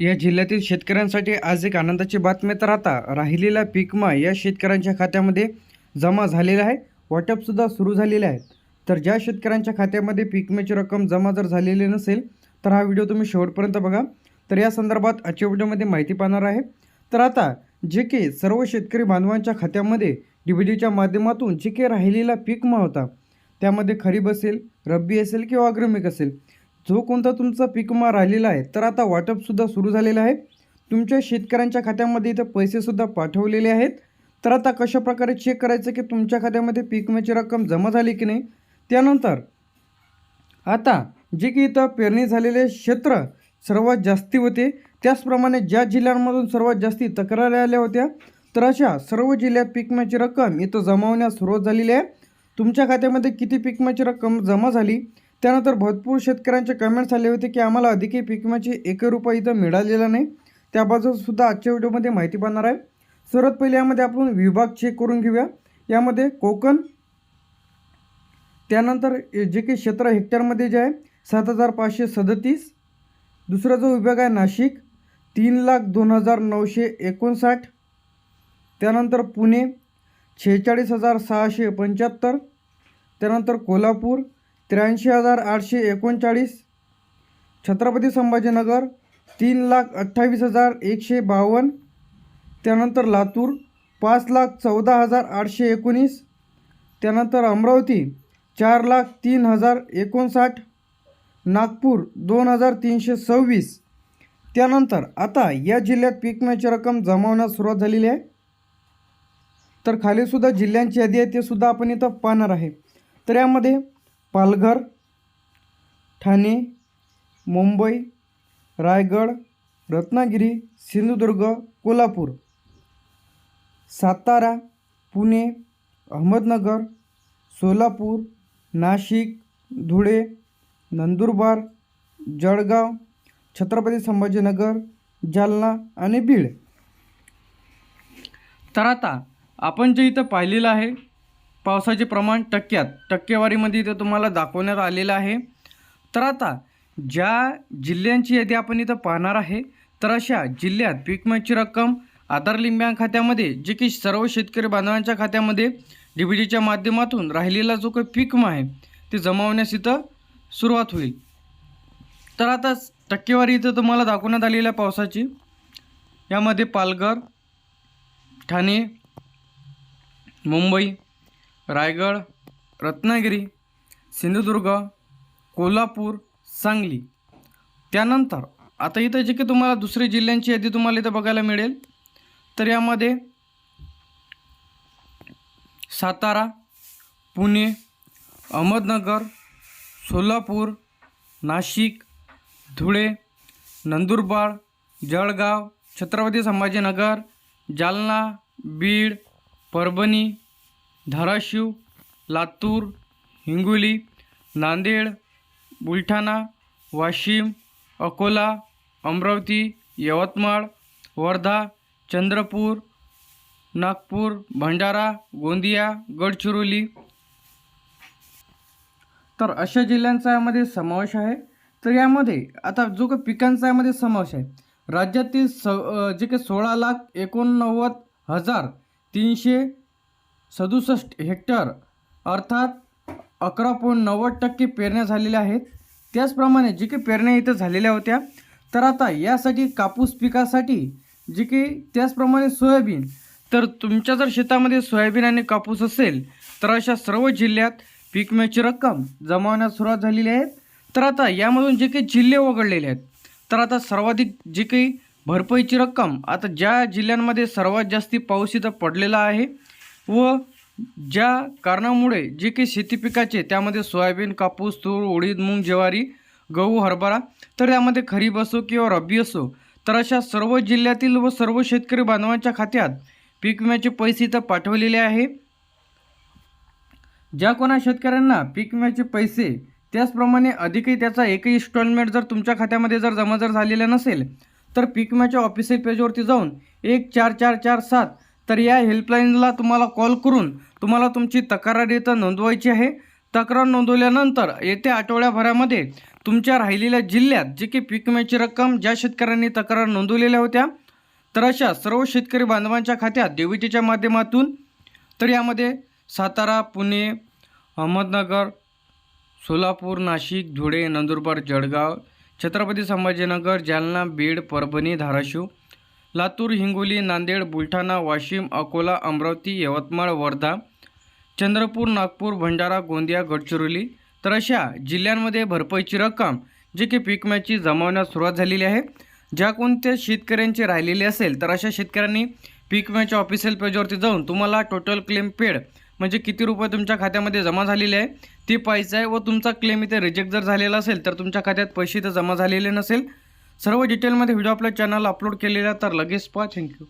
या जिल्ह्यातील शेतकऱ्यांसाठी आज एक आनंदाची बातमी तर आता राहिलेला पीकमा या शेतकऱ्यांच्या खात्यामध्ये जमा झालेला आहे. वाटपसुद्धा सुरू झालेले आहे तर ज्या शेतकऱ्यांच्या खात्यामध्ये पीकमेची रक्कम जमा जर झालेली नसेल तर हा व्हिडिओ तुम्ही शेवटपर्यंत बघा. तर या संदर्भात आजच्या व्हिडिओमध्ये माहिती पाहणार आहे. तर आता जे की सर्व शेतकरी बांधवांच्या खात्यामध्ये डी बी डीच्या माध्यमातून जे काही राहिलेला पीकमा होता त्यामध्ये खरीप असेल रब्बी असेल किंवा अग्रमिक असेल जो कोणता तुमचा पीकमा राहिलेला आहे तर आता वाटपसुद्धा सुरू झालेलं आहे. तुमच्या शेतकऱ्यांच्या खात्यामध्ये इथं पैसेसुद्धा पाठवलेले आहेत. तर आता कशा प्रकारे चेक करायचं की तुमच्या खात्यामध्ये पीक विम्याची रक्कम जमा झाली की नाही? त्यानंतर आता जे की इथं पेरणी झालेले क्षेत्र सर्वात जास्ती होते. त्याचप्रमाणे ज्या जिल्ह्यांमधून सर्वात जास्ती तक्रारी आल्या होत्या तर अशा सर्व जिल्ह्यात पीक विम्याची रक्कम इथं जमा होण्यास सुरुवात झालेली आहे. तुमच्या खात्यामध्ये किती पीक विम्याची रक्कम जमा झाली? त्यानंतर भरपूर शेतकऱ्यांचे कमेंट्स आले होते की आम्हाला अधिकही पीक विम्याची एक रुपया इथं मिळालेला नाही. त्याबाबतसुद्धा आजच्या व्हिडिओमध्ये माहिती पाहणार आहे. सर्वात पहिले यामध्ये आपण विभाग चेक करून घेऊया. यामध्ये कोकण त्यानंतर जे काही क्षेत्र हेक्टरमध्ये जे आहे सात हजार पाचशे सदतीस. दुसरा जो विभाग आहे नाशिक तीन लाख दोन हजार नऊशे एकोणसाठ. त्यानंतर पुणे शेहेचाळीस हजार सहाशे पंच्याहत्तर. त्यानंतर कोल्हापूर त्र्याऐंशी हजार आठशे एकोणचाळीस छत्रपती संभाजीनगर तीन लाख अठ्ठावीस हजार एकशे बावन्न त्यानंतर लातूर पाच लाख चौदा हजार आठशे एकोणीस त्यानंतर अमरावती चार लाख तीन हजार एकोणसाठ नागपूर दोन हजार तीनशे सव्वीस त्यानंतर आता या जिल्ह्यात पीक विम्याची रक्कम जमा होण्यास सुरुवात झालेली आहे. तर खालीसुद्धा जिल्ह्यांची यादी आहे ते सुद्धा आपण इथं पाहणार आहे. तर यामध्ये पालघर ठाणे मुंबई रायगड रत्नागिरी सिंधुदुर्ग कोल्हापूर. सातारा पुणे अहमदनगर सोलापूर नाशिक धुळे नंदुरबार जळगाव छत्रपती संभाजीनगर जालना आणि बीड. तर आता आपण जे इथं पाहिलेलं आहे पावसाचे प्रमाण टक्क्यात टक्केवारीमध्ये इथं तुम्हाला दाखवण्यात आलेलं आहे. तर आता ज्या जिल्ह्यांची यादी आपण इथं पाहणार आहे तर अशा जिल्ह्यात पीक रक्कम आधार लिंक बँक खात्यामध्ये जे की सर्व शेतकरी बांधवांच्या खात्यामध्ये डी बी डीच्या माध्यमातून राहिलेला जो काही पीक आहे ते जमावण्यास इथं सुरुवात होईल. तर आता टक्केवारी इथं तुम्हाला दाखवण्यात आलेल्या पावसाची यामध्ये पालघर ठाणे मुंबई रायगड रत्नागिरी सिंधुदुर्ग कोल्हापूर सांगली. त्यानंतर आता इथं जे की तुम्हाला दुसरी जिल्ह्यांची यादी तुम्हाला इथं बघायला मिळेल. तर यामध्ये सातारा पुणे अहमदनगर सोलापूर नाशिक धुळे नंदुरबार जळगाव छत्रपती संभाजीनगर जालना बीड परभणी धाराशिव लातूर हिंगोली नांदेड बुलढाणा वाशिम अकोला अमरावती यवतमाळ वर्धा चंद्रपूर नागपूर भंडारा गोंदिया गडचिरोली. तर अशा जिल्ह्यांचा यामध्ये समावेश आहे. तर यामध्ये आता जो काही पिकांचा यामध्ये समावेश आहे. राज्यातील स जे काही सोळा लाख एकोणनव्वद हजार तीनशे सदुसष्ट हेक्टर अर्थात अकरा पॉईंट नव्वद टक्के पेरण्या झालेल्या आहेत. त्याचप्रमाणे जे काही पेरण्या इथं झालेल्या होत्या. तर आता यासाठी कापूस पिकासाठी जे काही त्याचप्रमाणे सोयाबीन. तर तुमच्या जर शेतामध्ये सोयाबीन आणि कापूस असेल तर अशा सर्व जिल्ह्यात पीक विम्याची रक्कम जमा होण्यास सुरुवात झालेली आहे. तर आता यामधून जे काही जिल्हे वगळलेले आहेत. तर आता सर्वाधिक जे काही भरपाईची रक्कम आता ज्या जिल्ह्यांमध्ये सर्वात जास्ती पाऊस इथं पडलेला आहे व ज्या कारणामुळे जे काही शेती पिकाचे त्यामध्ये सोयाबीन कापूस तूर उडीद मूग ज्वारी गहू हरभरा तर यामध्ये खरीप असो किंवा रब्बी असो तर अशा सर्व जिल्ह्यातील व सर्व शेतकरी बांधवांच्या खात्यात पीक विम्याचे पैसे इथं पाठवलेले आहे. ज्या कोणा शेतकऱ्यांना पीक विम्याचे पैसे त्याचप्रमाणे अधिकही त्याचा एकही इन्स्टॉलमेंट जर तुमच्या खात्यामध्ये जर जमा जर झालेला नसेल तर पीक विम्याच्या ऑफिशियल पेजवरती जाऊन एक चार चार चार सात तर या हेल्पलाईनला तुम्हाला कॉल करून तुम्हाला तुमची तक्रार येतं नोंदवायची आहे. तक्रार नोंदवल्यानंतर येत्या आठवड्याभरामध्ये तुमच्या राहिलेल्या जिल्ह्यात जे की पीक विम्याची रक्कम ज्या शेतकऱ्यांनी तक्रार नोंदवलेल्या होत्या तर अशा सर्व शेतकरी बांधवांच्या खात्यात डीबीटीच्या माध्यमातून तर यामध्ये सातारा पुणे अहमदनगर सोलापूर नाशिक धुळे नंदुरबार जळगाव छत्रपती संभाजीनगर जालना बीड परभणी धाराशिव लातूर हिंगोली नांदेड बुलढाणा वाशिम अकोला अमरावती यवतमाळ वर्धा चंद्रपूर नागपूर भंडारा गोंदिया गडचिरोली तर अशा जिल्ह्यांमध्ये भरपाईची रक्कम जे की पीक विम्याची जमावण्यास सुरुवात झालेली आहे. ज्या कोणत्या शेतकऱ्यांचे राहिलेले असेल तर अशा शेतकऱ्यांनी पीक विम्याच्या ऑफिशियल पेजवरती जाऊन तुम्हाला टोटल क्लेम पेड म्हणजे किती रुपये तुमच्या खात्यामध्ये जमा झालेले आहे ते पाहायचं आहे व तुमचा क्लेम इथे रिजेक्ट जर झालेला असेल तर तुमच्या खात्यात पैसे तर जमा झालेले नसेल सर्व डिटेलमध्ये व्हिडिओ आपल्या चॅनल अपलोड केलेला तर लगेच पहा. थँक्यू